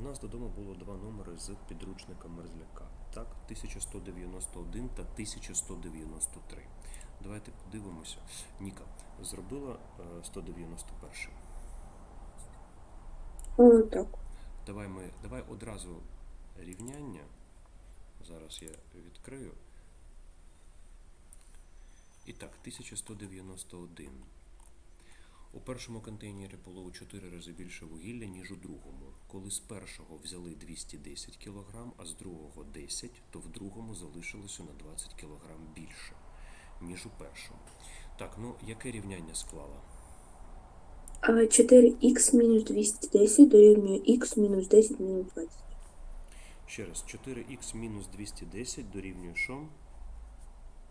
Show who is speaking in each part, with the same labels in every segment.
Speaker 1: У нас додому було два номери з підручника Мерзляка. Так, 1191 та 1193. Давайте подивимося. Ніка зробила е, 191.
Speaker 2: О, так.
Speaker 1: Давай ми давай одразу рівняння. Зараз я відкрию. І так, 1191. У першому контейнері було у 4 рази більше вугілля, ніж у другому. Коли з першого взяли 210 кг, а з другого 10, то в другому залишилося на 20 кг більше, ніж у першому. Так, ну яке рівняння склала?
Speaker 2: А 4х мінус 210 дорівнює х мінус 10 мінус 20.
Speaker 1: Ще раз, 4х мінус 210 дорівнює що?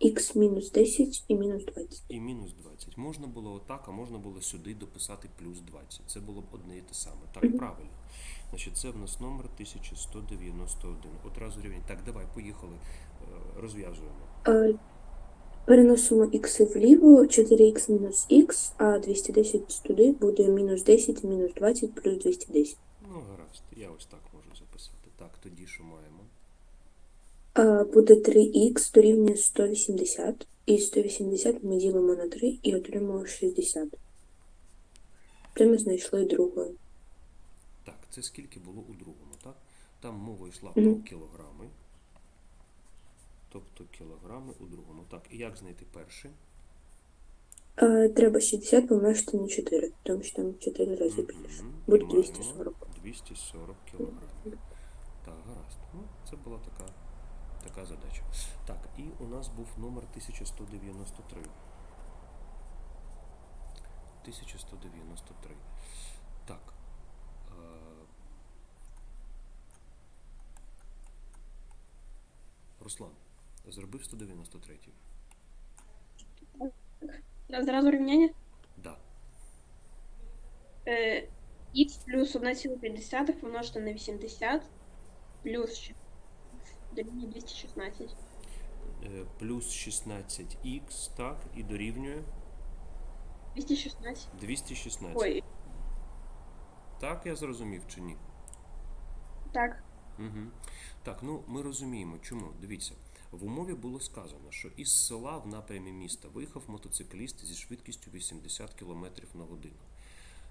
Speaker 2: Х мінус 10 і мінус 20.
Speaker 1: І мінус 20. Можна було отак, а можна було сюди дописати плюс 20. Це було б одне і те саме. Так,
Speaker 2: Мгм.
Speaker 1: правильно. Значить, це в нас номер 1191. Одразу рівень. Так, давай, поїхали. Е, Розв'язуємо.
Speaker 2: А, переносимо х вліво, 4х мінус х, а 210 туди буде мінус 10 мінус 20 плюс 210.
Speaker 1: Ну, гаразд, я ось так можу записати. Так, тоді що маємо?
Speaker 2: Буде 3х дорівнює 180. І 180 ми ділимо на 3 і отримуємо 60. Це ми знайшли другою.
Speaker 1: Так, це скільки було у другому, так? Там мова йшла
Speaker 2: Мгм.
Speaker 1: про кілограми. Тобто кілограми у другому. Так, і як знайти перший?
Speaker 2: Треба 60 помножити на 4, тому що там 4 рази більше. Буде 240.
Speaker 1: 240 кілограмів. Так, гаразд. Ну, це була така, така задача. Так, і у нас був номер 1193. 1193. Так. Е, Руслан, зробив 193.
Speaker 3: Зразу рівняння.
Speaker 1: Да.
Speaker 3: Е, х плюс 1,5 помножити на 80 плюс ще дорівнює 216.
Speaker 1: Е, Плюс 16х, так, і дорівнює
Speaker 3: 216.
Speaker 1: 216.
Speaker 3: Ой,
Speaker 1: Так, я зрозумів чи ні?
Speaker 3: так.
Speaker 1: Угу. Так, ну ми розуміємо, чому. Дивіться, в умові було сказано, що із села в напрямі міста виїхав мотоцикліст зі швидкістю 80 км на годину.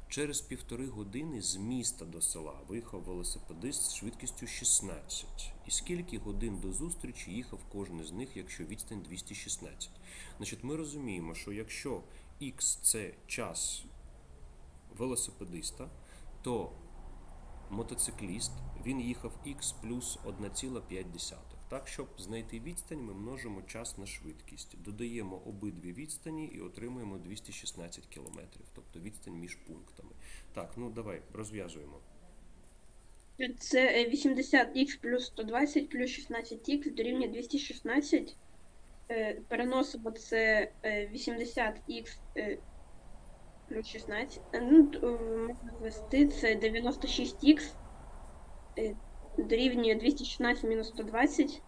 Speaker 1: Через півтори години з міста до села виїхав велосипедист з швидкістю 16. І скільки годин до зустрічі їхав кожен з них, якщо відстань 216? Значить, ми розуміємо, що якщо х це час велосипедиста, то мотоцикліст, він їхав х плюс 1,5. Так, щоб знайти відстань, ми множимо час на швидкість. Додаємо обидві відстані і отримуємо 216 км, тобто відстань між пунктами. Так, ну давай розв'язуємо.
Speaker 3: Це е, 80х плюс 120 плюс 16х дорівнює 216. Е, Переносимо це е, 80х е, плюс 16. Е, Ну, е, можна звести це 96х е, дорівнює 216 мінус 120.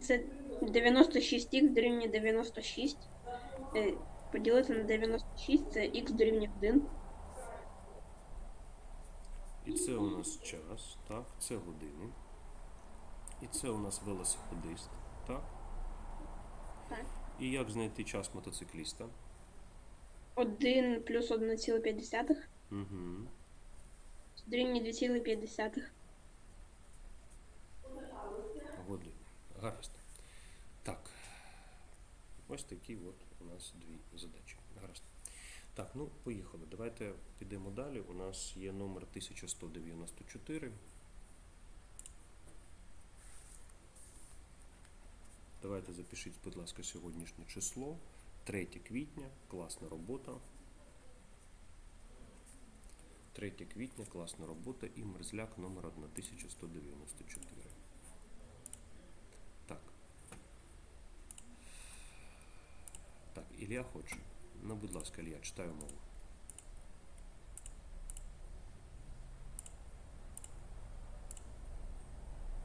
Speaker 3: Це 96х дорівнює 96. Е, Поділити на 96 це х дорівнює 1.
Speaker 1: І це у нас час, так, це години. І це у нас велосипедист, так?
Speaker 3: Так.
Speaker 1: І як знайти час мотоцикліста?
Speaker 3: 1 плюс 1,5
Speaker 1: Угу.
Speaker 3: дорівнює 2,5.
Speaker 1: Годин. Гаразд. Так. Ось такі от у нас дві задачі. Гаразд. Так, ну поїхали. Давайте підемо далі. У нас є номер 1194. Давайте запишіть, будь ласка, сьогоднішнє число. 3 квітня, класна робота. 3 квітня, класна робота і мерзляк номер 1194. Так. Так, Ілля хоче. Ну, будь ласка, Ілля, читаю мову.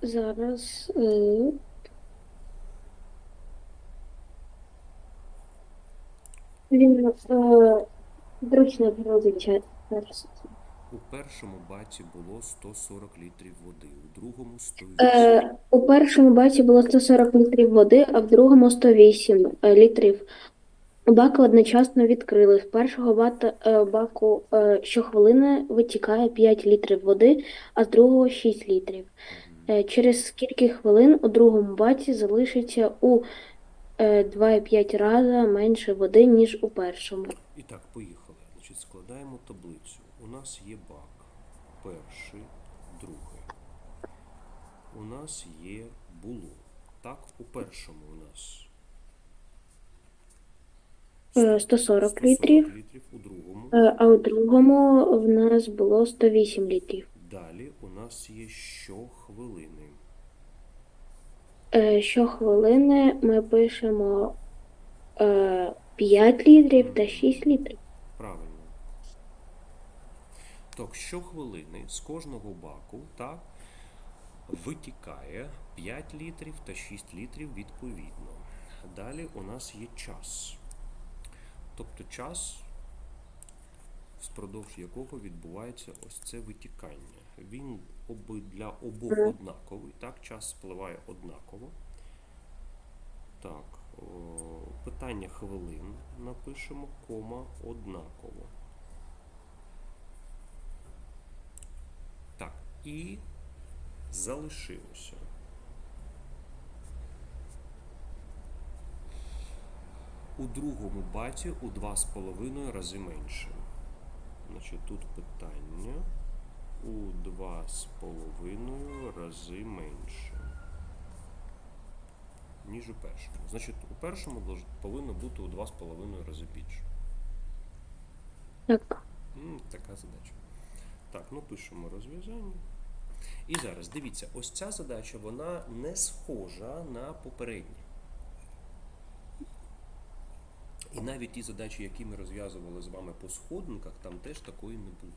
Speaker 2: Зараз. Е... Він е... зручно переводить.
Speaker 1: У першому баці було 140 літрів води, у другому 108.
Speaker 2: Е, у першому баці було 140 літрів води, а в другому 108 е, літрів. Баки одночасно відкрили. З першого бата, е, баку е, щохвилини витікає 5 літрів води, а з другого 6 літрів. Е, через скільки хвилин у другому баці залишиться у е, 2,5 рази менше води, ніж у першому.
Speaker 1: І так, поїхали. Значить, складаємо таблицю. У нас є бак. Перший, другий. У нас є було. Так, у першому у нас
Speaker 2: 140 літрів,
Speaker 1: літрів, у другому.
Speaker 2: е, а у другому в нас було 108 літрів.
Speaker 1: Далі у нас є щохвилини.
Speaker 2: Е, Щохвилини ми пишемо е, 5 літрів та 6 літрів.
Speaker 1: Правильно. Так, щохвилини з кожного баку так, витікає 5 літрів та 6 літрів відповідно. Далі у нас є час. Тобто час, впродовж якого відбувається ось це витікання. Він для обох однаковий. Так, час спливає однаково. Так, о, питання хвилин напишемо, кома однаково. Так, і залишилося. У другому баті у 2,5 рази менше. Значить, тут питання у 2,5 рази менше. Ніж у першому. Значить, у першому повинно бути у 2,5 рази більше.
Speaker 2: Так.
Speaker 1: Така задача. Так, ну пишемо розв'язання. І зараз дивіться, ось ця задача вона не схожа на попередні. І навіть ті задачі, які ми розв'язували з вами по сходинках, там теж такої не було.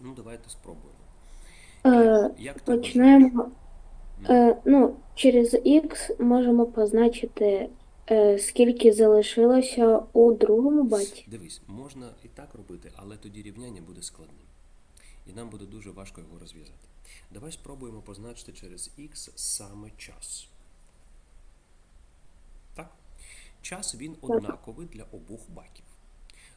Speaker 1: Ну, давайте спробуємо.
Speaker 2: Е,
Speaker 1: Як ти
Speaker 2: почнемо. Е, ну, через X можемо позначити, е, скільки залишилося у другому баті.
Speaker 1: Дивись, можна і так робити, але тоді рівняння буде складним. І нам буде дуже важко його розв'язати. Давай спробуємо позначити через x саме час. Так? Час він однаковий для обох баків.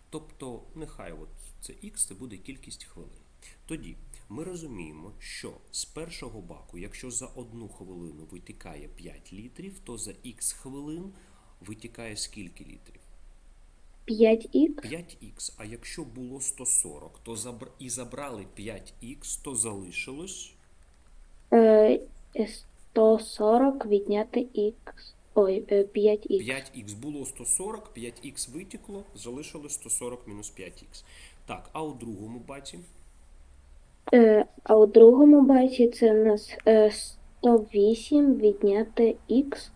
Speaker 1: Тобто, нехай от це x, це буде кількість хвилин. Тоді ми розуміємо, що з першого баку, якщо за одну хвилину витікає 5 літрів, то за x хвилин витікає скільки літрів?
Speaker 2: 5Х
Speaker 1: 5х. А якщо було 140, то забр... і забрали 5х, то залишилось
Speaker 2: е, 140 відняти Х. Ой, е, 5Х.
Speaker 1: 5х було 140, 5х витікло, залишилось 140 мінус 5х. Так, а у другому баці
Speaker 2: Е, а у другому баті це у нас е, 108 відняти Х,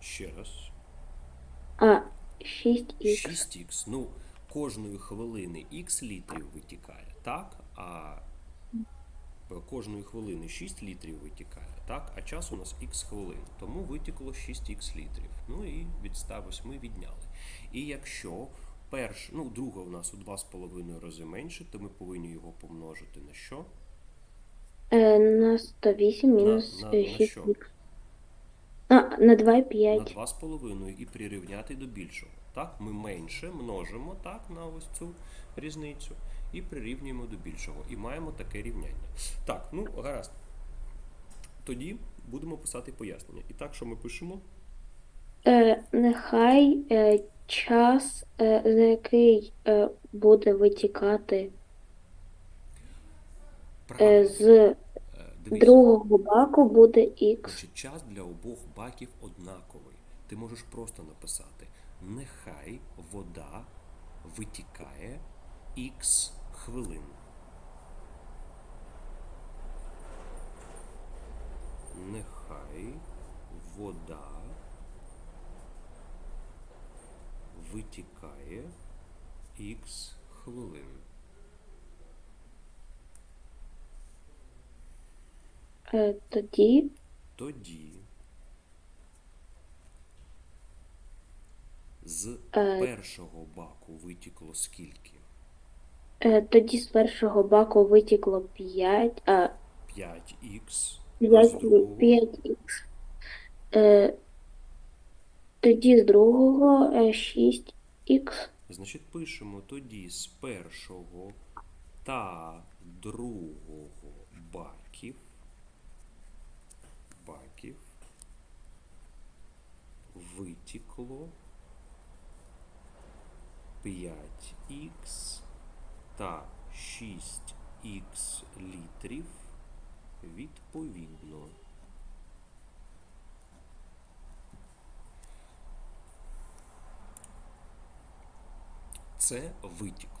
Speaker 1: ще раз.
Speaker 2: а 6Х.
Speaker 1: 6х. Ну, кожної хвилини х літрів витікає, так? А кожної хвилини 6 літрів витікає, так? А час у нас х хвилин. Тому витікло 6х літрів. Ну і від 108 відняли. І якщо перш, ну, друга у нас у 2,5 рази менше, то ми повинні його помножити на що?
Speaker 2: Е, на 108 мінус
Speaker 1: на- на
Speaker 2: 6
Speaker 1: що?
Speaker 2: А, на
Speaker 1: На
Speaker 2: 2,5.
Speaker 1: 2,5 і прирівняти до більшого. Так, ми менше множимо так на ось цю різницю і прирівнюємо до більшого. І маємо таке рівняння. Так, ну гаразд. Тоді будемо писати пояснення. І так, що ми пишемо?
Speaker 2: Е, нехай е, час, е, за який е, буде витікати е,
Speaker 1: Правильно.
Speaker 2: з
Speaker 1: Е, Дивись,
Speaker 2: другого баку буде Х.
Speaker 1: значить, час для обох баків однаковий. Ти можеш просто написати: нехай вода витікає х хвилин. Нехай вода витікає х хвилин.
Speaker 2: Е, тоді
Speaker 1: Тоді з
Speaker 2: Е.
Speaker 1: першого баку витікло скільки?
Speaker 2: Е, Тоді з першого баку витікло 5, а
Speaker 1: 5х.
Speaker 2: 5, 5х. Е, тоді з другого е, 6х.
Speaker 1: Значить, пишемо тоді з першого та другого баків. Баків витікло 5х та 6х літрів відповідно. Це витікло.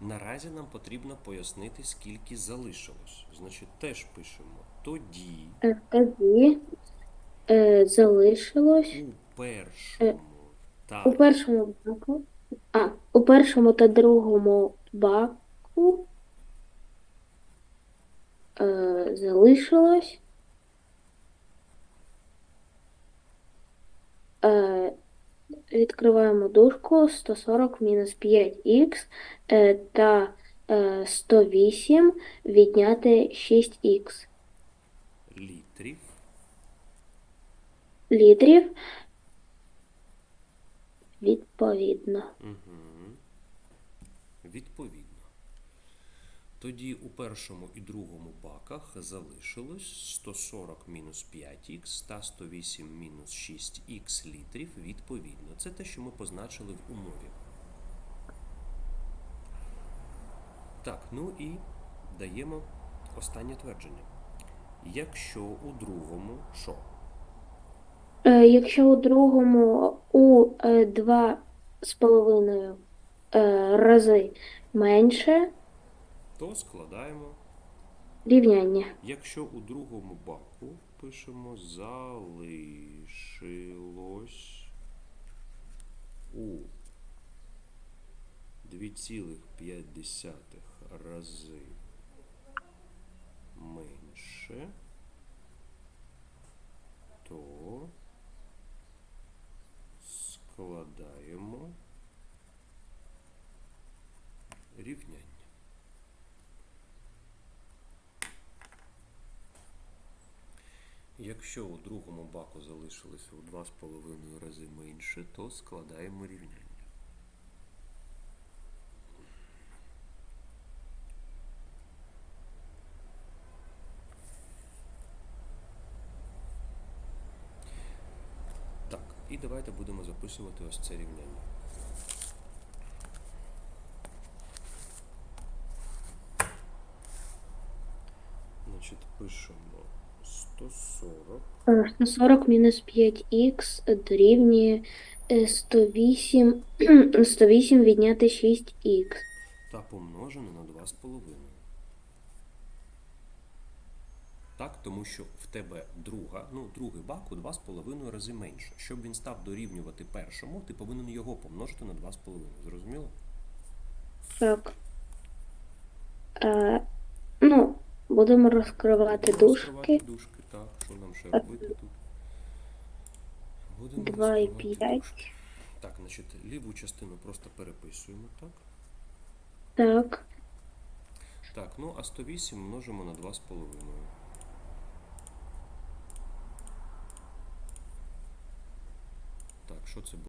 Speaker 1: Наразі нам потрібно пояснити, скільки залишилось. Значить, теж пишемо тоді
Speaker 2: Е, Тоді е, залишилось
Speaker 1: у першому та
Speaker 2: у першому. А, у першому та другому баку е, залишилось е, відкриваємо дужку 140 мінус 5х е, та е, 108 відняти 6х
Speaker 1: літрів
Speaker 2: літрів відповідно.
Speaker 1: Угу. Відповідно. Тоді у першому і другому баках залишилось 140 мінус 5х та 108 мінус 6х літрів відповідно. Це те, що ми позначили в умові. Так, ну і даємо останнє твердження. Якщо у другому що?
Speaker 2: Е, Якщо у другому у е, два з половиною е, рази менше
Speaker 1: То складаємо
Speaker 2: рівняння.
Speaker 1: Якщо у другому баку пишемо залишилось у 2,5 рази менше, то складаємо рівняння. Якщо у другому баку залишилося у 2,5 рази менше, то складаємо рівняння. Так, і давайте будемо записувати ось це рівняння. Значить, пишемо 140
Speaker 2: Е, 140 мінус 5х дорівнює е, 108, 108 відняти 6х.
Speaker 1: та помножене на 2,5. Так, тому що в тебе друга, ну, другий бак у 2,5 рази менше. Щоб він став дорівнювати першому, ти повинен його помножити на 2,5. Зрозуміло?
Speaker 2: Так. Е, ну, будемо розкривати дужки.
Speaker 1: дужки, так. Що нам ще робити тут? Будемо
Speaker 2: 2 і
Speaker 1: розкривати
Speaker 2: 5.
Speaker 1: дужки. Так, значить, ліву частину просто переписуємо, так?
Speaker 2: Так.
Speaker 1: Так, ну а 108 множимо на 2,5. Так, що це буде?